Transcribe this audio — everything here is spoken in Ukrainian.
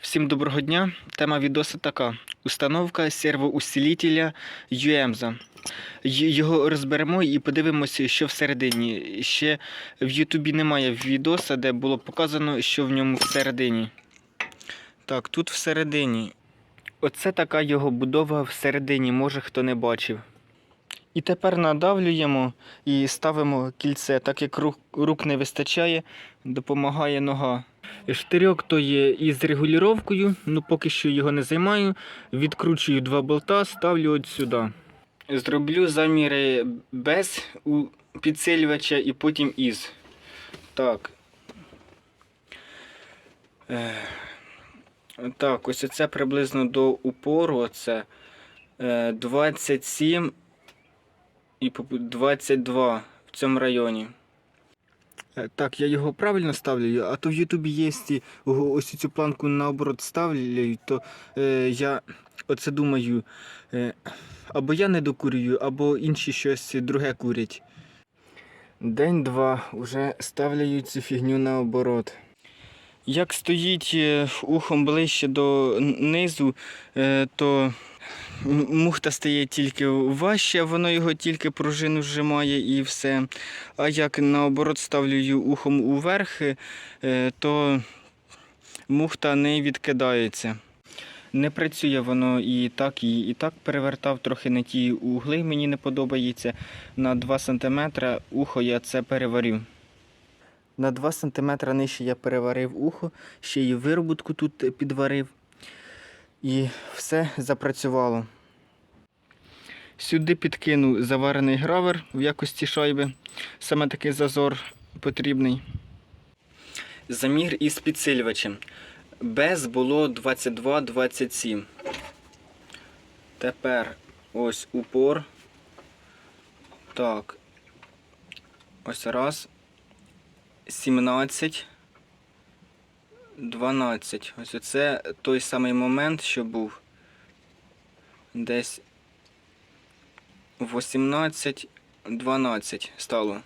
Всім доброго дня. Тема відоса така: установка сервоусилителя UEMZA. Його розберемо і подивимося, що всередині. Ще в Ютубі немає відоса, де було показано, що в ньому всередині. Так, тут всередині. Оце така його будова всередині, може хто не бачив. І тепер надавлюємо і ставимо кільце, так як рук, не вистачає, допомагає нога. Штирьок то є із регулювання, ну поки що його не займаю. Відкручую два болта, ставлю от сюди. Зроблю заміри без у підсилювача і потім із. Так. Е, Так, ось це приблизно до упору. Оце е, 27 і 22 в цьому районі. Е, Так, я його правильно ставлю, а то в Ютубі є ось цю планку наоборот ставлю, то е, я оце думаю, е, або я не докурюю, або інші щось друге курять. День-два вже ставлю цю фігню наоборот. Як стоїть е, ухом ближче до низу, е, то мухта стає тільки важче, воно його тільки пружину зжимає і все. А як наоборот ставлю ухом уверх, е, то мухта не відкидається. Не працює воно і так, і, і так перевертав трохи не ті угли, мені не подобається. На 2 см ухо я це переварю. На 2 см нижче я переварив ухо, ще й виробутку тут підварив. І все запрацювало. Сюди підкину заварений гравер в якості шайби. Саме такий зазор потрібний. Замір із підсилювачем. Без було 22-27. Тепер ось упор. Так. Ось раз. 17. 12. Ось це той самий момент, що був. Десь 18, 12 стало.